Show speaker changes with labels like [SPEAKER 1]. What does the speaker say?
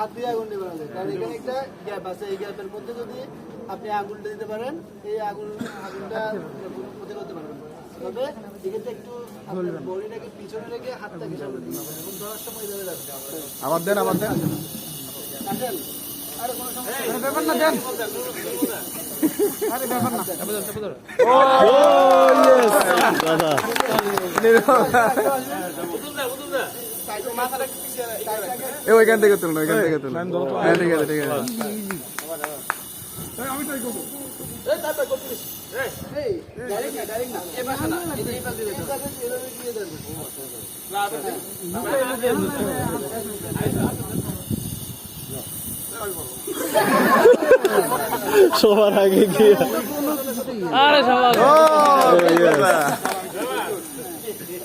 [SPEAKER 1] হাত দিয়ে আগুন দিবেন না। কারণ এখানে একটা গ্যাপ আছে এই গ্যাপের মধ্যে যদি আপনি আগুনটা দিতে পারেন এই আগুন আগুনটা ক্ষতি করতে পারবেন। তবে এক্ষেত্রে একটু আপনার বডিটাকে পিছনে রেখে হাতটাকে সামনে দিতে হবে এবং ধরার সময় ধরে রাখতে হবে।
[SPEAKER 2] আবার দেন আবার দেন।
[SPEAKER 1] আসেন আর কোনো সমস্যা নেই।
[SPEAKER 2] ব্যাপার না দেন এ ওইখান থেকে তুলুন ওইখান থেকে তুলুন হ্যাঁ ঠিক আছে ঠিক আছে
[SPEAKER 1] এই, direct না, direct না। এই পাশে না, এই যে এই পাশে দিতে হবে। এভাবে দিয়ে দেবেন।
[SPEAKER 3] সবার আগে গিয়ে আরে সবার